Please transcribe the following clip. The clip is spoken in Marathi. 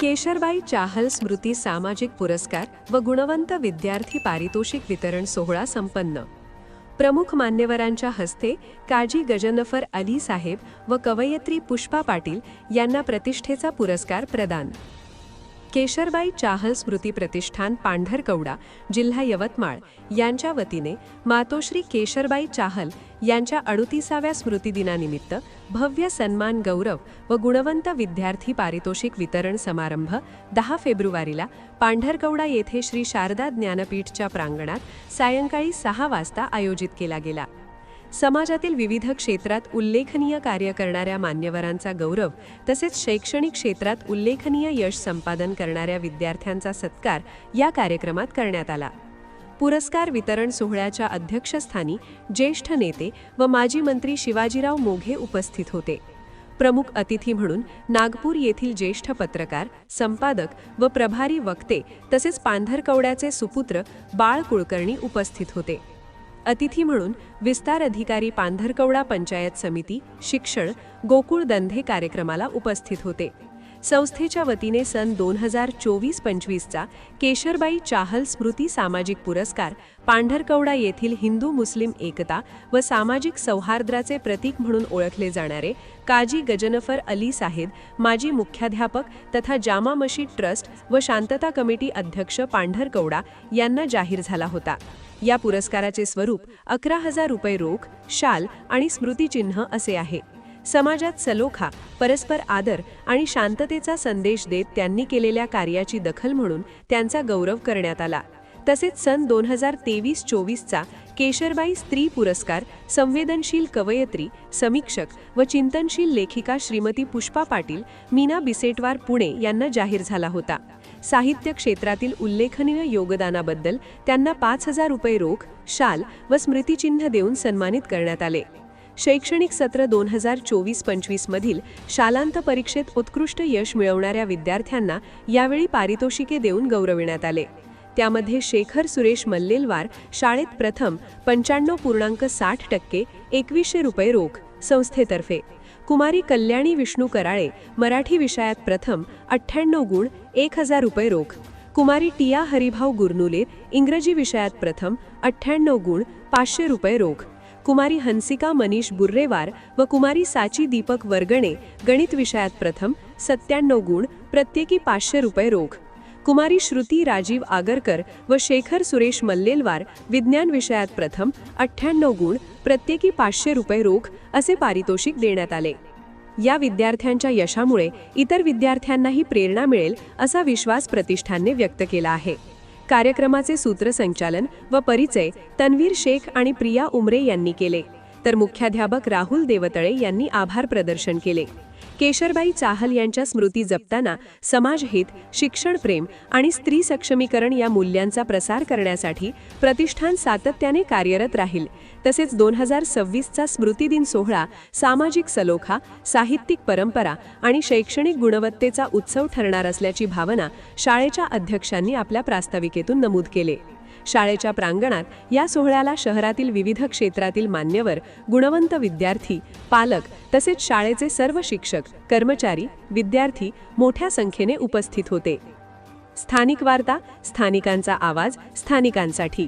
केशरबाई चाहल स्मृती सामाजिक पुरस्कार व गुणवंत विद्यार्थी पारितोषिक वितरण सोहळा संपन्न. प्रमुख मान्यवरांच्या हस्ते काजी गजनफर अली साहेब व कवयित्री पुष्पा पाटील यांना प्रतिष्ठेचा पुरस्कार प्रदान. केशरबाई चाहल स्मृती प्रतिष्ठान पांढरकवडा जिल्हा यवतमाळ यांच्या वतीने मातोश्री केशरबाई चाहल यांच्या अडुतीसाव्या स्मृतिदिनानिमित्त भव्य सन्मान गौरव व गुणवंत विद्यार्थी पारितोषिक वितरण समारंभ दहा फेब्रुवारीला पांढरकवडा येथे श्री शारदा ज्ञानपीठच्या प्रांगणात सायंकाळी सहा वाजता आयोजित केला गेला. समाजातील विविध क्षेत्रात उल्लेखनीय कार्य करणाऱ्या मान्यवरांचा गौरव तसेच शैक्षणिक क्षेत्रात उल्लेखनीय यश संपादन करणाऱ्या विद्यार्थ्यांचा सत्कार या कार्यक्रमात करण्यात आला. पुरस्कार वितरण सोहळ्याच्या अध्यक्षस्थानी ज्येष्ठ नेते व माजी मंत्री शिवाजीराव मोघे उपस्थित होते. प्रमुख अतिथी म्हणून नागपूर येथील ज्येष्ठ पत्रकार संपादक व प्रभारी वक्ते तसेच पांढरकवड्याचे सुपुत्र बाळ कुलकर्णी उपस्थित होते. अतिथी म्हणून विस्तार अधिकारी पांढरकवडा पंचायत समिती शिक्षण गोकुळ दंधे कार्यक्रमाला उपस्थित होते. संस्थेच्या वतीने सन दोन हजार चोवीस पंचवीसचा केशरबाई चाहल स्मृती सामाजिक पुरस्कार पांढरकवडा येथील हिंदू मुस्लिम एकता व सामाजिक सौहार्द्राचे प्रतीक म्हणून ओळखले जाणारे काजी गजनफर अली साहेब माजी मुख्याध्यापक तथा जामा मशीद ट्रस्ट व शांतता कमिटी अध्यक्ष पांढरकवडा यांना जाहीर झाला होता. या पुरस्काराचे स्वरूप अकरा हजार रुपये रोख शाल आणि स्मृतिचिन्ह असे आहे. समाजात सलोखा परस्पर आदर आणि शांततेचा संदेश देत त्यांनी केलेल्या कार्याची दखल म्हणून त्यांचा गौरव करण्यात आला. तसेच सन दोन हजार तेवीस चोवीसचा केशरबाई स्त्री पुरस्कार संवेदनशील कवयत्री समीक्षक व चिंतनशील लेखिका श्रीमती पुष्पा पाटील मीना बिसेटवार पुणे यांना जाहीर झाला होता. साहित्य क्षेत्रातील उल्लेखनीय योगदानाबद्दल त्यांना पाच हजार रुपये रोख शाल व स्मृतिचिन्ह देऊन सन्मानित करण्यात आले. शैक्षणिक सत्र दोन हजार चोवीस पंचवीसमधील शालांत परीक्षेत उत्कृष्ट यश मिळवणाऱ्या विद्यार्थ्यांना यावेळी पारितोषिके देऊन गौरविण्यात आले. त्यामध्ये शेखर सुरेश मल्लेलवार शाळेत प्रथम पंच्याण्णव पूर्णांक साठ टक्के एकवीसशे रुपये रोख संस्थेतर्फे. कुमारी कल्याणी विष्णू कराळे मराठी विषयात प्रथम अठ्ठ्याण्णव गुण एक हजार रुपये रोख. कुमारी टिया हरिभाऊ गुरनुले इंग्रजी विषयात प्रथम अठ्ठ्याण्णव गुण पाचशे रुपये रोख. कुमारी हंसिका मनीष बुर्रेवार व कुमारी साची दीपक वर्गणे गणित विषयात प्रथम सत्त्याण्णव गुण प्रत्येकी पाचशे रुपये रोख. कुमारी श्रुती राजीव आगरकर व शेखर सुरेश मल्लेलवार विज्ञान विषयात प्रथम अठ्ठ्याण्णव गुण प्रत्येकी पाचशे रुपये रोख असे पारितोषिक देण्यात आले. या विद्यार्थ्यांच्या यशामुळे इतर विद्यार्थ्यांनाही प्रेरणा मिळेल असा विश्वास प्रतिष्ठानने व्यक्त केला आहे. कार्यक्रमाचे सूत्रसंचालन व परिचय तन्वीर शेख आणि प्रिया उमरे यांनी केले. तर मुख्याध्यापक राहुल देवतळे यांनी आभार प्रदर्शन केले. केशरबाई चाहल यांच्या स्मृती जपताना समाजहित शिक्षणप्रेम आणि स्त्री सक्षमीकरण या मूल्यांचा प्रसार करण्यासाठी प्रतिष्ठान सातत्याने कार्यरत राहील. तसेच दोन हजार सव्वीसचा स्मृतिदिन सोहळा सामाजिक सलोखा साहित्यिक परंपरा आणि शैक्षणिक गुणवत्तेचा उत्सव ठरणार असल्याची भावना शाळेच्या अध्यक्षांनी आपल्या प्रास्ताविकेतून नमूद केले. शाळेच्या प्रांगणात या सोहळ्याला शहरातील विविध क्षेत्रातील मान्यवर गुणवंत विद्यार्थी पालक तसेच शाळेचे सर्व शिक्षक कर्मचारी विद्यार्थी मोठ्या संख्येने उपस्थित होते. स्थानिक वार्ता स्थानिकांचा आवाज स्थानिकांसाठी.